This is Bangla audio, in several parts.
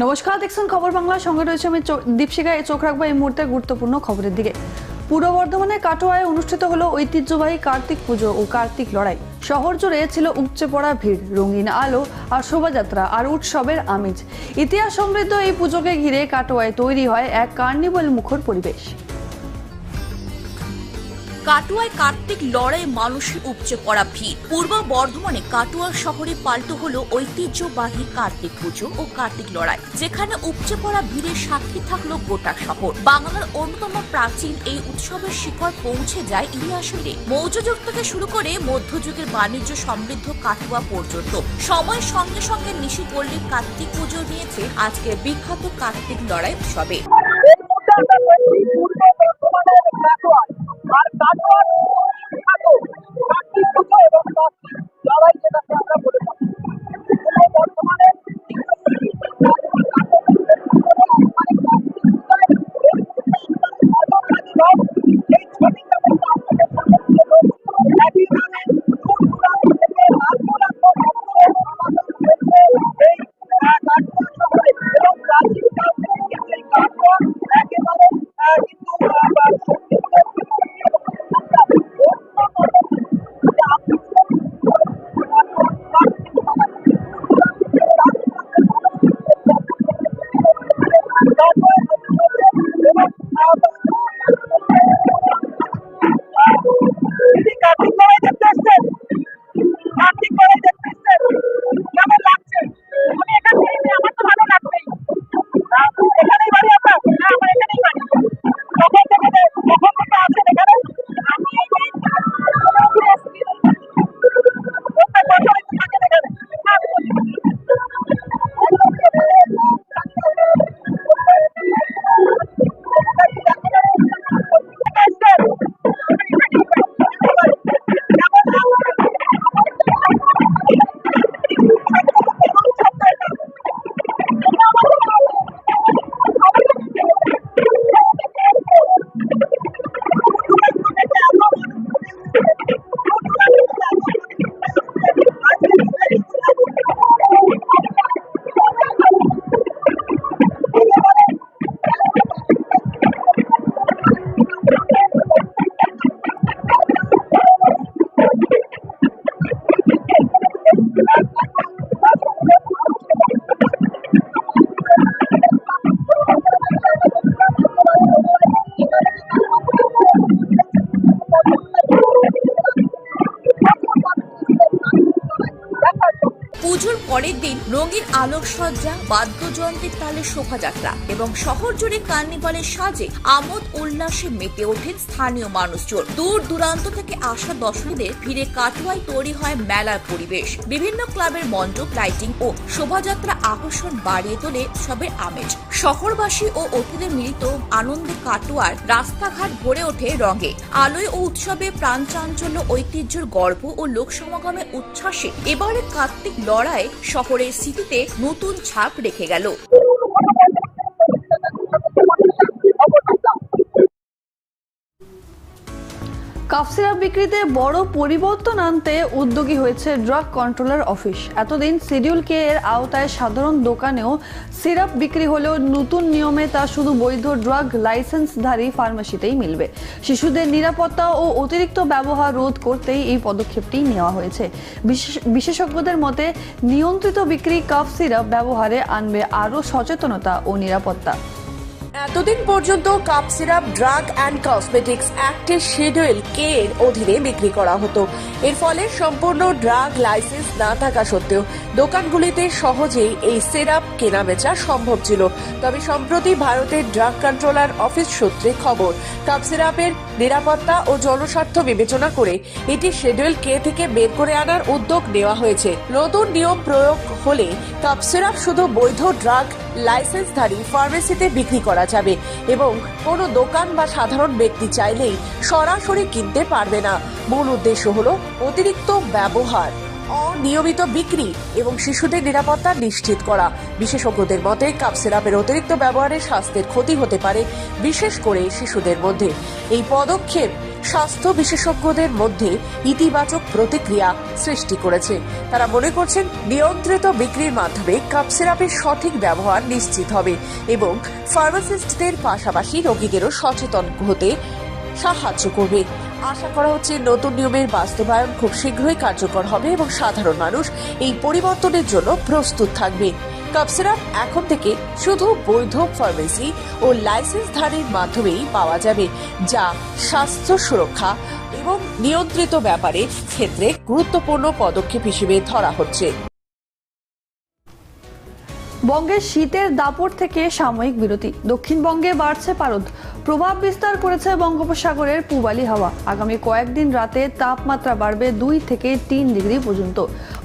নমস্কার, দেখছেন খবর বাংলা। সঙ্গে রয়েছে আমি চো- দীপশিকা এই চোখ রাখব এই মুহূর্তে গুরুত্বপূর্ণ খবরের দিকে। পূর্ব বর্ধমানে কাটোয়ায় অনুষ্ঠিত হলো ঐতিহ্যবাহী কার্তিক পুজো ও কার্তিক লড়াই। শহর জুড়ে ছিল উপচে পড়া ভিড়, রঙিন আলো আর শোভাযাত্রা আর উৎসবের আমেজ। ইতিহাস সমৃদ্ধ এই পুজোকে ঘিরে কাটোয়ায় তৈরি হয় এক কার্নিভাল মুখর পরিবেশ। কাটুয়ায় কার্তিক লড়াই মানুষের উপচে পড়া ভিড়। পূর্ব বর্ধমানে কাটুয়া শহরে পাল্টো হলো ঐতিহ্যবাহী কার্তিক পুজো ও কার্তিক লড়াই, যেখানে উপচে পড়া ভিড়ের সাক্ষী থাকল গোটা শহর। বাংলার অন্যতম প্রাচীন এই উৎসবের শিখর পৌঁছে যায় ইতিহাসে মৌর্য যুগ থেকে শুরু করে মধ্যযুগের বাণিজ্য সমৃদ্ধ কাটুয়া পর্যন্ত। সময়ের সঙ্গে সঙ্গে নিশিপল্লী কার্তিক পুজো নিয়েছে আজকের বিখ্যাত কার্তিক লড়াই উৎসবে। बात बात পুজোর পরের দিন রঙিন আলোকসজ্জা, বাদ্যযন্ত্রের তালে শোভাযাত্রা এবং শহর জুড়ে কার্নিভালের সাজে আমোদ উল্লাসে মেতে ওঠেন স্থানীয় মানুষজন। দূর দূরান্ত থেকে আসা দর্শকদের ভিড়ে কাটুয়ায় তৈরি হয় মেলার পরিবেশ। বিভিন্ন ক্লাবের মণ্ডপ, লাইটিং ও শোভাযাত্রা আকর্ষণ বাড়িয়ে তোলে উৎসবের আমেজ। শহরবাসী ও অতিথিদের মিলিত আনন্দে কাটুয়ার রাস্তাঘাট ভরে ওঠে রঙে। আলোয় ও উৎসবে প্রাণ চাঞ্চল্য ঐতিহ্যের গর্ব ও লোক সমাগমের উচ্ছ্বাসে এবারে কার্তিক লড়াই শহরের স্মৃতিতে নতুন ছাপ রেখে গেল। কাফ সিরাপ বিক্রিতে বড় পরিবর্তন আনতে উদ্যোগী হয়েছে ড্রাগ কন্ট্রোলার অফিস। এতদিন শিডিউল কে এর আওতায় সাধারণ দোকানেও সিরাপ বিক্রি হলেও নতুন নিয়মে তা শুধু বৈধ ড্রাগ লাইসেন্সধারী ফার্মেসিতেই মিলবে। শিশুদের নিরাপত্তা ও অতিরিক্ত ব্যবহার রোধ করতেই এই পদক্ষেপটি নেওয়া হয়েছে। বিশেষ- বিশেষজ্ঞদের মতে, নিয়ন্ত্রিত বিক্রি কাফ সিরাপ ব্যবহারে আনবে আরও সচেতনতা ও নিরাপত্তা। এতদিন পর্যন্ত cough syrup, drug and cosmetics অ্যাক্টের schedule K এর অধীনে বিক্রি করা হতো। এর ফলে সম্পূর্ণ ড্রাগ লাইসেন্স না থাকা সত্ত্বেও দোকানগুলিতে সহজেই এই সিরাপ কেনা বেচা সম্ভব ছিল। তবে সম্প্রতি ভারতের ড্রাগ কন্ট্রোলার অফিস সূত্রে খবর, কাপ সিরাপের নিরাপত্তা ও জনস্বার্থ বিবেচনা করে এটি শিডিউল কে থেকে বের করে আনার উদ্যোগ নেওয়া হয়েছে। নতুন নিয়ম প্রয়োগ হলে কাপ সিরাপ শুধু বৈধ ড্রাগ লাইসেন্সধারী ফার্মেসিতে বিক্রি করা যাবে এবং কোনো দোকান বা সাধারণ ব্যক্তি চাইলেই সরাসরি কিনতে পারবে না। মূল উদ্দেশ্য হল অতিরিক্ত ব্যবহার, অনিয়মিত বিক্রি এবং শিশুদের নিরাপত্তা নিশ্চিত করা। বিশেষজ্ঞদের মতে, কাপ সিরাপের অতিরিক্ত ব্যবহারে স্বাস্থ্যের ক্ষতি হতে পারে, বিশেষ করে শিশুদের মধ্যে। এই পদক্ষেপ স্বাস্থ্য বিশেষজ্ঞদের মধ্যে ইতিবাচক প্রতিক্রিয়া সৃষ্টি করেছে। তারা মনে করছেন, নিয়ন্ত্রিত বিক্রির মাধ্যমে কাপ সিরাপের সঠিক ব্যবহার নিশ্চিত হবে এবং ফার্মাসিস্টদের পাশাপাশি রোগীদেরও সচেতন হতে সাহায্য করবে। আশা করা হচ্ছে, নতুন নিয়মের বাস্তবায়ন খুব শীঘ্রই কার্যকর হবে এবং সাধারণ মানুষ এই পরিবর্তনের জন্য প্রস্তুত থাকবে। কাপ সিরাপ এখন থেকে শুধু বৈধ ফার্মেসি ও লাইসেন্সধারীর মাধ্যমেই পাওয়া যাবে, যা স্বাস্থ্য সুরক্ষা এবং নিয়ন্ত্রিত ব্যাপারে ক্ষেত্রে গুরুত্বপূর্ণ পদক্ষেপ হিসেবে ধরা হচ্ছে। বঙ্গের শীতের দাপট থেকে সাময়িক বিরতি। দক্ষিণবঙ্গে বাড়ছে পারদ। প্রভাব বিস্তার করেছে বঙ্গোপসাগরের পূবালি হাওয়া। আগামী কয়েকদিন রাতে তাপমাত্রা বাড়বে দুই থেকে তিন ডিগ্রি পর্যন্ত।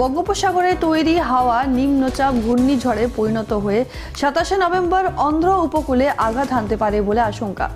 বঙ্গোপসাগরে তৈরি হাওয়া নিম্নচাপ ঘূর্ণিঝড়ে পরিণত হয়ে সাতাশে নভেম্বর অন্ধ্র উপকূলে আঘাত হানতে পারে বলে আশঙ্কা।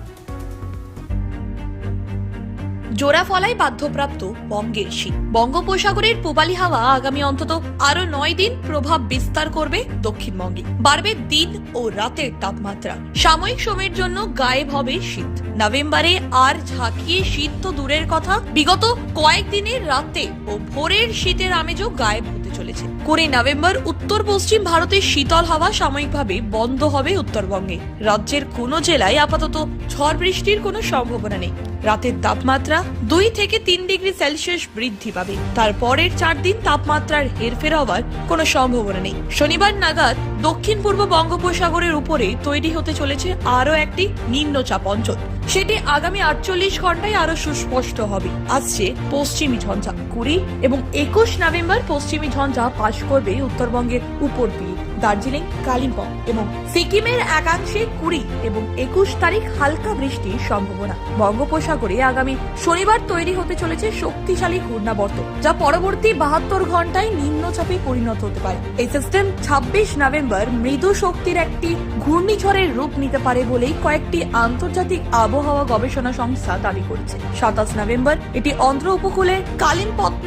জোড়া ফলাই বাধ্যপ্রাপ্ত বঙ্গের শীত বঙ্গোপসাগরের পূবালি হাওয়া আগামী অন্তত আরও নয় দিন প্রভাব বিস্তার করবে দক্ষিণবঙ্গে। বাড়বে দিন ও রাতের তাপমাত্রা। সাময়িক সময়ের জন্য গায়েব হবে শীত। নভেম্বরে আর ঝাঁকিয়ে শীত তো দূরের কথা। বিগত কয়েকদিনের রাতে ও ভোরের শীতের আমেজও গায়েব হতে চলেছে। কুড়ি নভেম্বর, উত্তর পশ্চিম ভারতের শীতল হাওয়া সাময়িকভাবে বন্ধ হবে উত্তরবঙ্গে। রাজ্যের কোনো জেলায় আপাতত ঝড় বৃষ্টির কোনো সম্ভাবনা নেই। রাতের তাপমাত্রা দুই থেকে তিন ডিগ্রি সেলসিয়াস বৃদ্ধি পাবে। তারপরের চার দিন তাপমাত্রার হেরফের হওয়ার কোনো সম্ভাবনা নেই। শনিবার নাগাদ দক্ষিণ পূর্ব বঙ্গোপসাগরের উপরে তৈরি হতে চলেছে আরও একটি নিম্নচাপ অঞ্চল। সেটি আগামী আটচল্লিশ ঘন্টায় আরও সুস্পষ্ট হবে। আসছে পশ্চিমী ঝঞ্ঝা। কুড়ি এবং একুশ নভেম্বর পশ্চিমী ঝঞ্ঝা পাশ করবে উত্তরবঙ্গের উপর দিয়ে। দার্জিলিং, কালিম্পং এবং সিকিমের একাংশে কুড়ি এবং একুশ তারিখ হালকা বৃষ্টির সম্ভাবনা। বঙ্গোপসাগরে আগামী শনিবার তৈরি হতে চলেছে শক্তিশালী ঘূর্ণাবর্ত, যা পরবর্তী বাহাত্তর ঘন্টায় নিম্নচাপে পরিণত হতে পারে। এই সিস্টেম ছাব্বিশ নভেম্বর মৃদু শক্তির একটি ঘূর্ণিঝড়ের রূপ নিতে পারে বলেই কয়েকটি আন্তর্জাতিক আবহাওয়া গবেষণা সংস্থা দাবি করেছে। সাতাশ নভেম্বর, এটি অন্ধ্র উপকূলে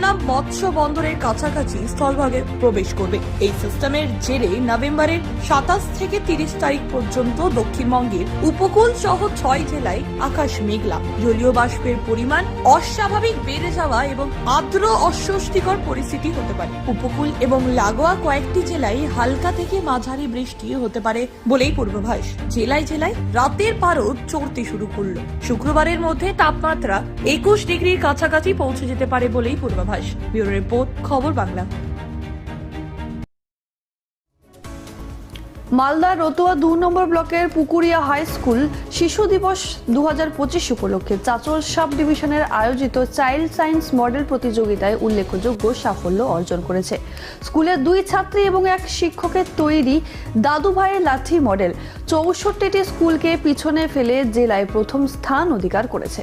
কালিমপত্তনম মৎস্য বন্দরের কাছাকাছি স্থলভাগে প্রবেশ করবে। এই সিস্টেমের জেরে নভেম্বরের সাতাশ থেকে তিরিশ তারিখ পর্যন্ত দক্ষিণবঙ্গের উপকূল সহ ছয় জেলায় আকাশ মেঘলা। জলীয় বাষ্পের পরিমাণ অস্বাভাবিক বেড়ে যাওয়া এবং আর্দ্র অস্বস্তিকর পরিস্থিতি হতে পারে। উপকূল এবং লাগোয়া কয়েকটি জেলায় হালকা থেকে মাঝারি বৃষ্টি হতে পারে বলেই পূর্বাভাস। জেলায় জেলায় রাতের পারদ চড়তে শুরু করল। শুক্রবারের মধ্যে তাপমাত্রা একুশ ডিগ্রির কাছাকাছি পৌঁছে যেতে পারে বলেই পূর্বাভাস। ব্যুরো রিপোর্ট, খবর বাংলা। মালদা রতুয়া দু নম্বর ব্লকের পুকুরিয়া হাই স্কুল শিশু দিবস দু হাজার পঁচিশ উপলক্ষে চাচল সাব ডিভিশনের আয়োজিত চাইল্ড সায়েন্স মডেল প্রতিযোগিতায় উল্লেখযোগ্য সাফল্য অর্জন করেছে। স্কুলের দুই ছাত্রী এবং এক শিক্ষকের তৈরি দাদু ভাইয়ের লাঠি মডেল চৌষট্টিটি স্কুলকে পিছনে ফেলে জেলায় প্রথম স্থান অধিকার করেছে।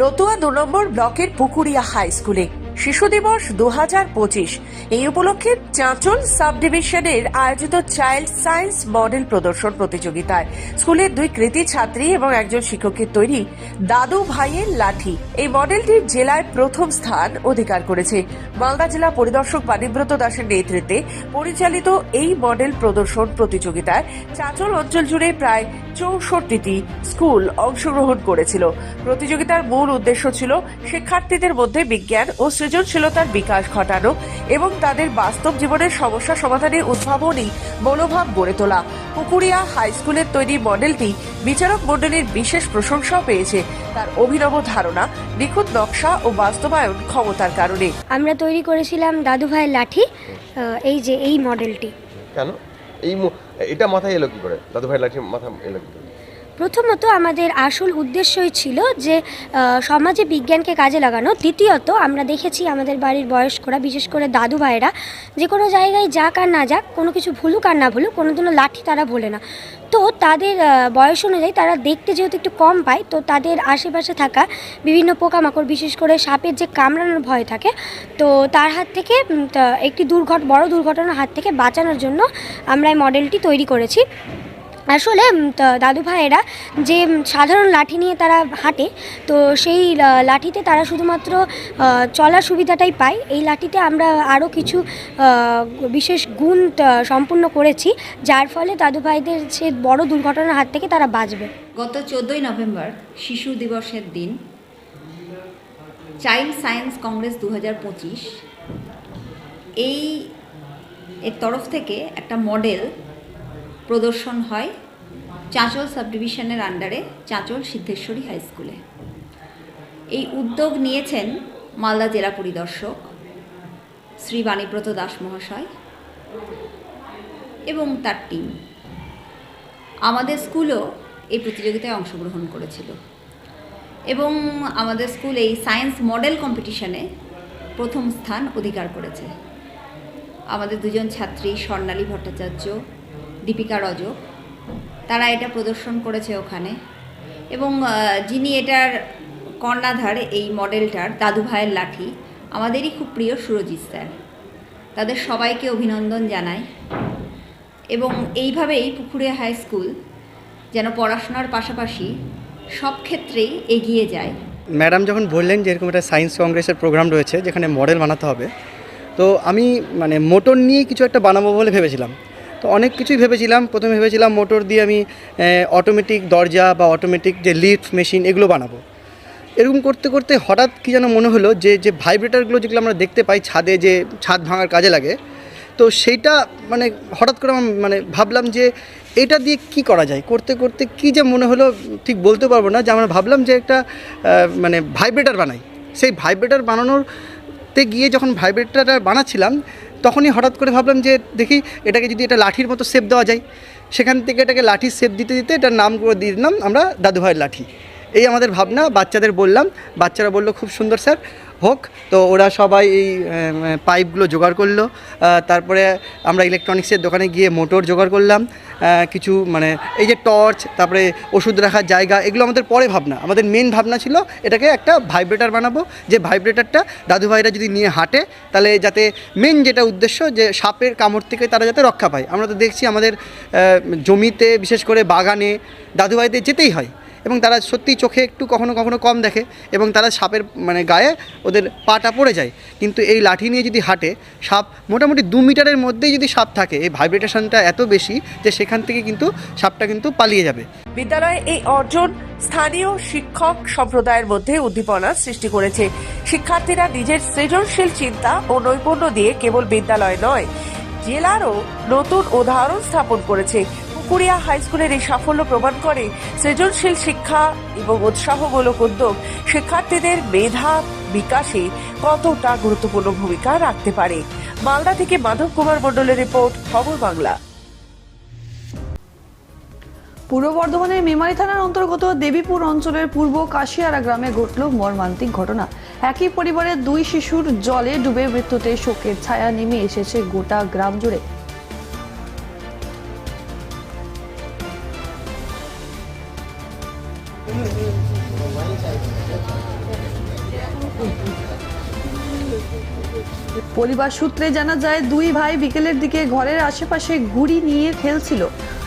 রতুয়া দু নম্বর ব্লকের পুকুরিয়া হাই স্কুলে। শিশু দিবস দু পঁচিশ। এই উপলক্ষে চাঁচল সাব ডিভিশনের আয়োজিত চাইল্ড সায়েন্স মডেল প্রদর্শন প্রতিযোগিতায় স্কুলের দুই কৃতি ছাত্রী এবং একজন শিক্ষকের তৈরি দাদু ভাইয়ের লাঠি এই মডেলটি জেলায় প্রথম স্থান অধিকার করেছে। মালদা জেলা পরিদর্শক বাণীব্রত দাসের নেতৃত্বে পরিচালিত এই মডেল প্রদর্শন প্রতিযোগিতায় চাঁচল অঞ্চল জুড়ে প্রায় চৌষট্টিটি স্কুল অংশগ্রহণ করেছিল। প্রতিযোগিতার মূল উদ্দেশ্য ছিল শিক্ষার্থীদের মধ্যে বিজ্ঞান ও সৃজনশীলতার বিকাশ ঘটানো এবং তাদের বাস্তব জীবনের সমস্যা সমাধানে উদ্ভাবনী মনোভাব গড়ে তোলা। পুকুরিয়া হাই স্কুলের তৈরি মডেলটি বিচারক মণ্ডলীর বিশেষ প্রশংসাও পেয়েছে। তার অভিনব ধারণা নিখুঁত নকশা ও বাস্তবায়ন ক্ষমতার কারণে। আমরা তৈরি করেছিলাম দাদু ভাইয়ের লাঠি এই যে এই মডেলটি। কেন? এই মু- এটা মাথায় এলো কি করে? দাদু ভাই লাঠি মাথা এলো কি করে? প্রথমত আমাদের আসল উদ্দেশ্যই ছিল যে সমাজে বিজ্ঞানকে কাজে লাগানো। দ্বিতীয়ত, আমরা দেখেছি আমাদের বাড়ির বয়স্করা, বিশেষ করে দাদু ভাইরা যে কোনো জায়গায় যাক আর না যাক, কোনো কিছু ভুলুক আর না ভুলুক, কোনোদিনও লাঠি তারা ভোলে না। তো তাদের বয়স অনুযায়ী তারা দেখতে যেহেতু একটু কম পায়, তো তাদের আশেপাশে থাকা বিভিন্ন পোকামাকড়, বিশেষ করে সাপের যে কামড়ানোর ভয় থাকে, তো তার হাত থেকে একটি দুর্ঘট, বড় দুর্ঘটনার হাত থেকে বাঁচানোর জন্য আমরা এই মডেলটি তৈরি করেছি। আসলে দাদু ভাইয়েরা যে সাধারণ লাঠি নিয়ে তারা হাঁটে, তো সেই লাঠিতে তারা শুধুমাত্র চলার সুবিধাটাই পায়। এই লাঠিতে আমরা আরও কিছু বিশেষ গুণ সম্পূর্ণ করেছি, যার ফলে দাদু ভাইদের সে বড় দুর্ঘটনার হাত থেকে তারা বাঁচবে। গত চোদ্দোই নভেম্বর, শিশু দিবসের দিন, চাইল্ড সায়েন্স কংগ্রেস দু এই, এর তরফ থেকে একটা মডেল প্রদর্শন হয় চাঁচল সাব ডিভিশনের আন্ডারে চাঁচল সিদ্ধেশ্বরী হাই স্কুলে। এই উদ্যোগ নিয়েছেন মালদা জেলা পরিদর্শক শ্রী বাণীব্রত দাস মহাশয় এবং তার টিম। আমাদের স্কুলও এই প্রতিযোগিতায় অংশগ্রহণ করেছিল এবং আমাদের স্কুল এই সায়েন্স মডেল কম্পিটিশনে প্রথম স্থান অধিকার করেছে। আমাদের দুজন ছাত্রী স্বর্ণালী ভট্টাচার্য দীপিকা রজক তারা এটা প্রদর্শন করেছে ওখানে। এবং যিনি এটার কর্ণাধার, এই মডেলটার, দাদু ভাইয়ের লাঠি, আমাদেরই খুব প্রিয় সুরজিৎ স্যার। তাদের সবাইকে অভিনন্দন জানাই। এবং এইভাবেই পুকুরিয়া হাই স্কুল যেন পড়াশোনার পাশাপাশি সব ক্ষেত্রেই এগিয়ে যায়। ম্যাডাম যখন বললেন যে এরকম একটা সায়েন্স কংগ্রেসের প্রোগ্রাম রয়েছে, যেখানে মডেল বানাতে হবে, তো আমি মানে মোটর নিয়ে কিছু একটা বানাবো বলে ভেবেছিলাম। তো অনেক কিছুই ভেবেছিলাম। প্রথমে ভেবেছিলাম মোটর দিয়ে আমি অটোমেটিক দরজা বা অটোমেটিক যে লিফট মেশিন এগুলো বানাবো। এরকম করতে করতে হঠাৎ কি যেন মনে হলো যে যে ভাইব্রেটারগুলো যেগুলো আমরা দেখতে পাই ছাদে যে ছাদ ভাঙার কাজে লাগে, তো সেইটা মানে হঠাৎ করে মানে ভাবলাম যে, এটা দিয়ে কি করা যায়? করতে করতে কি যে মনে হলো ঠিক বলতে পারব না যে, আমরা ভাবলাম যে একটা মানে ভাইব্রেটার বানাই। সেই ভাইব্রেটার বানানোর তে গিয়ে যখন ভাইব্রেটারটা বানাচ্ছিলাম তখনই হঠাৎ করে ভাবলাম যে দেখি এটাকে যদি এটা লাঠির মতো শেপ দেওয়া যায়, সেখান থেকে এটাকে লাঠির শেপ দিতে দিতে এটার নাম করে দিয়ে দিলাম আমরা দাদুভাইয়ের লাঠি। এই আমাদের ভাবনা, বাচ্চাদের বললাম, বাচ্চারা বলল, খুব সুন্দর স্যার হোক, তো ওরা সবাই এই পাইপগুলো জোগাড় করল। তারপরে আমরা ইলেকট্রনিক্সের দোকানে গিয়ে মোটর জোগাড় করলাম। কিছু মানে এই যে টর্চ তারপরে ওষুধ রাখার জায়গা, এগুলো আমাদের পরে ভাবনা। আমাদের মেন ভাবনা ছিল এটাকে একটা ভাইব্রেটার বানাবো। যে ভাইব্রেটারটা দাদু ভাইরা যদি নিয়ে হাঁটে, তাহলে যাতে মেন যেটা উদ্দেশ্য যে সাপের কামড় থেকে তারা যাতে রক্ষা পায়। আমরা তো দেখছি আমাদের জমিতে, বিশেষ করে বাগানে দাদু ভাইদের যেতেই হয়। এবং তারা সত্যিই চোখে একটু কখনো কখনো কম দেখে এবং তারা সাপের মানে গায়ে ওদের পাটা পড়ে যায়। কিন্তু এই লাঠি নিয়ে যদি হাঁটে, সাপ মোটামুটি দু মিটারের মধ্যেই যদি সাপ থাকে, এই ভাইব্রেটেশনটা এত বেশি যে সেখান থেকে কিন্তু সাপটা কিন্তু পালিয়ে যাবে। বিদ্যালয়ে এই অর্জন স্থানীয় শিক্ষক সম্প্রদায়ের মধ্যে উদ্দীপনা সৃষ্টি করেছে। শিক্ষার্থীরা নিজের সৃজনশীল চিন্তা ও নৈপুণ্য দিয়ে কেবল বিদ্যালয় নয়, জেলারও নতুন উদাহরণ স্থাপন করেছে। পুকুরিয়া হাই স্কুলের এই সাফল্য প্রমাণ করে সৃজনশীল শিক্ষা এবং উৎসাহমূলক উদ্যোগ শিক্ষার্থীদের মেধা বিকাশে কতটা গুরুত্বপূর্ণ ভূমিকা রাখতে পারে। মালদা থেকে মাধব কুমার মণ্ডলের রিপোর্ট, খবর বাংলা। পূর্ব বর্ধমানের মেমারি থানার অন্তর্গত দেবীপুর অঞ্চলের পূর্ব কাশিয়ারা গ্রামে ঘটল মর্মান্তিক ঘটনা। একই পরিবারের দুই শিশুর জলে ডুবে মৃত্যুতে শোকের ছায়া নেমে এসেছে গোটা গ্রাম জুড়ে। পরিবার সূত্রে জানা যায়, দুই ভাই বিকেলের দিকে ঘরের আশেপাশে ঘুড়ি নিয়ে খেলছিল।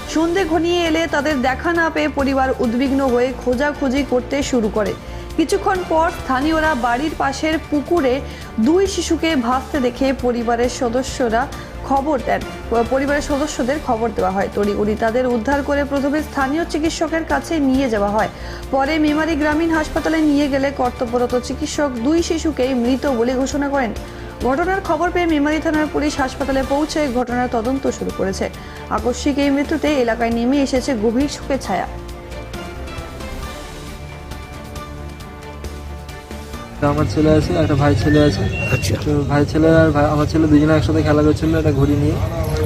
সন্ধে ঘনিয়ে এলে তাদের দেখা না পেয়ে পরিবার উদ্বিগ্ন হয়ে খোঁজাখুঁজি করতে শুরু করে। কিছুক্ষণ পর স্থানীয়রা বাড়ির পাশের পুকুরে দুই শিশুকে ভাসতে দেখে পরিবারের সদস্যরা খবর দেন। পরিবারের সদস্যদের খবর দেওয়া হয়। তড়িঘড়ি তাদের উদ্ধার করে প্রথমে স্থানীয় চিকিৎসকের কাছে নিয়ে যাওয়া হয়। পরে মেমারি গ্রামীণ হাসপাতালে নিয়ে গেলে কর্তব্যরত চিকিৎসক দুই শিশুকেই মৃত বলে ঘোষণা করেন। ঘটনার খবর পেয়ে মেমারি থানার পুলিশ হাসপাতালে পৌঁছে ঘটনার তদন্ত শুরু করেছে। আকস্মিক এই মৃত্যুতে এলাকায় নেমে এসেছে গভীর শোকের ছায়া। আমার ছেলে আছে একটা ভাই ছেলে আছে। তো ভাই ছেলে আর ভাই আমার ছেলে দুজনে একসাথে খেলা করছিল একটা ঘড়ি নিয়ে।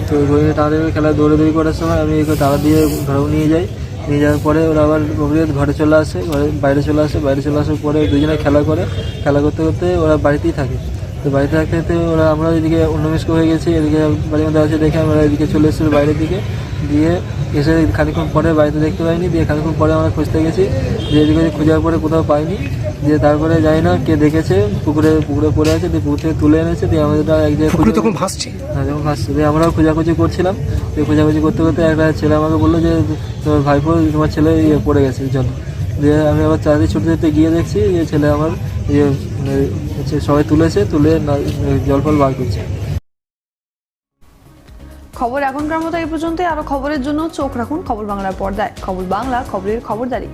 তো ওই ঘড়ি নিয়ে তাড়াতাড়ি খেলা দৌড়াদৌড়ি করার সময় আমি তাড়া দিয়ে ঘরেও নিয়ে যাই। নিয়ে যাওয়ার পরে ওরা আবার গভীর ঘরে চলে আসে ঘরে বাইরে চলে আসে। বাইরে চলে আসার পরে দুজনে খেলা করে। খেলা করতে করতে ওরা বাড়িতেই থাকে। তো বাড়িতে থাকতে থাকতে ওরা আমরা এদিকে অন্যমিষ্ক হয়ে গেছি এদিকে বাড়ির মধ্যে আছে দেখে আমরা এদিকে চলে এসেছি বাইরের দিকে। দিয়ে এসে খানিক্ষণ পরে বাড়িতে দেখতে পাইনি দিয়ে খানিক্ষণ পরে আমরা খুঁজতে গেছি যে এদিকে খোঁজার পরে কোথাও পাইনি। দিয়ে তারপরে যাই না কে দেখেছে পুকুরে পুকুরে পড়ে আছে দিয়ে পুকুর থেকে তুলে এনেছে দিয়ে আমাদের এক জায়গায় তখন ভাসছে। হ্যাঁ যখন ভাসছে। দিয়ে আমরাও খোঁজাখুঁজি করছিলাম দিয়ে খোঁজাখুঁজি করতে করতে একটা ছেলে আমাকে বলল যে তোমার ভাইপো তোমার ছেলে ইয়ে পড়ে গেছে জল। দিয়ে আমি আবার চাঁদি ছুটতে ছুটতে গিয়ে দেখছি যে ছেলে আমার ইয়ে মানে হচ্ছে সবাই তুলেছে, তুলে জল ফল বার করছে। খবর এখনকার মতো এই পর্যন্তই। আরও খবরের জন্য চোখ রাখুন খবর বাংলার পর্দায়। খবর বাংলা, খবরের খবরদারি।